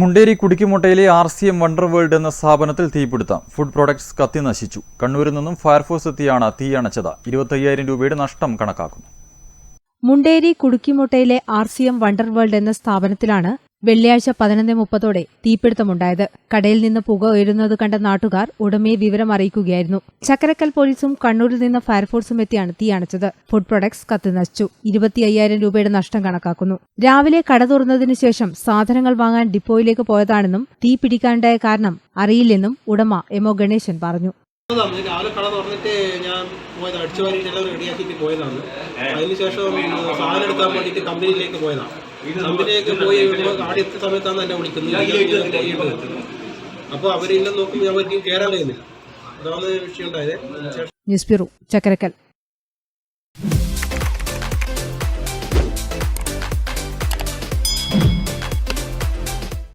Munderi കുടിക്കുമുട്ടയിലെ R C M wonder world എന്ന സ്ഥാപനത്തിൽ തീപിടുത്തം. ഫുഡ് പ്രോഡക്ട്സ് കത്തി നശിച്ചു. കണ്ണൂരിൽ നിന്നും ഫയർഫോഴ്സ് എത്തിയാണ് തീ അണച്ചത്. ഇരുപത്തയ്യായിരം രൂപയുടെ നഷ്ടം കണക്കാക്കുന്നു. Munderi കുടുക്കിമുട്ടയിലെ R C M wonder world എന്ന സ്ഥാപനത്തിലാണ് വെള്ളിയാഴ്ച പതിനൊന്ന് മുപ്പതോടെ തീപിടുത്തമുണ്ടായത്. കടയിൽ നിന്ന് പുക ഉയരുന്നത് കണ്ട നാട്ടുകാർ ഉടമയെ വിവരം അറിയിക്കുകയായിരുന്നു. ചക്കരക്കൽ പോലീസും കണ്ണൂരിൽ നിന്ന് ഫയർഫോഴ്സും എത്തിയാണ് തീ അണച്ചത്. ഫുഡ് പ്രൊഡക്ട്സ് കത്തി നശിച്ചു. ഇരുപത്തി അയ്യായിരം രൂപയുടെ നഷ്ടം കണക്കാക്കുന്നു. രാവിലെ കട തുറന്നതിനു ശേഷം സാധനങ്ങൾ വാങ്ങാൻ ഡിപ്പോയിലേക്ക് പോയതാണെന്നും തീ പിടിക്കാനുണ്ടായ കാരണം അറിയില്ലെന്നും ഉടമ എം ഒ ഗണേശൻ പറഞ്ഞു. അതാണ് രാവിലെ കട തുറന്നിട്ട് ഞാൻ പോയത് അടിച്ചു വാരിയിട്ട് എല്ലാം റെഡിയാക്കിയിട്ട് പോയതാണ്. അതിനുശേഷം സാധനം എടുക്കാൻ വേണ്ടിയിട്ട് കമ്പനിയിലേക്ക് പോയതാണ്. കമ്പനിയിലേക്ക് പോയി ആടെ എത്തിയ സമയത്താണ് എന്നെ വിളിക്കുന്നത്. പോയിട്ട് അപ്പോൾ അവരില്ലെന്ന് നോക്കുമ്പോൾ ഞാൻ പറ്റി കയറാൻ കഴിയുന്നില്ല. അതാണ് വിഷയം ഉണ്ടായത്. News bureau Chakkarakkal.